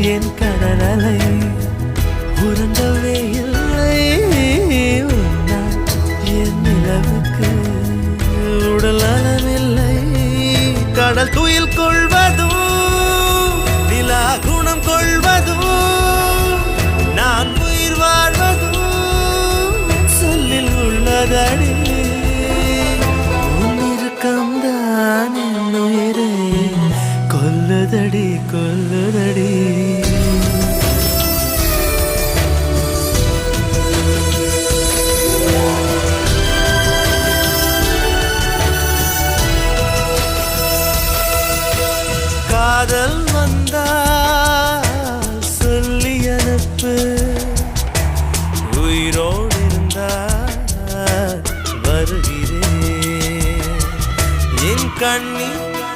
என் கடலலை உறங்கவே இல்லை என் நிலவுக்கு உடல் அளவில்லை கடல் துயில் கொள்வதும் நிலா குணம் கொள்வதும் நான் உயிர் வாழ்வதும் சொல்லில் உள்ளதடி. உன் இறுக்கம்தான் என் உயிரை. கொல்லதடி கொல்லுதடி. காதல் வந்தால் சொல்லி அனுப்பு. உயிரோடு இருந்தால் வருகிறேன். என் கண்ணில்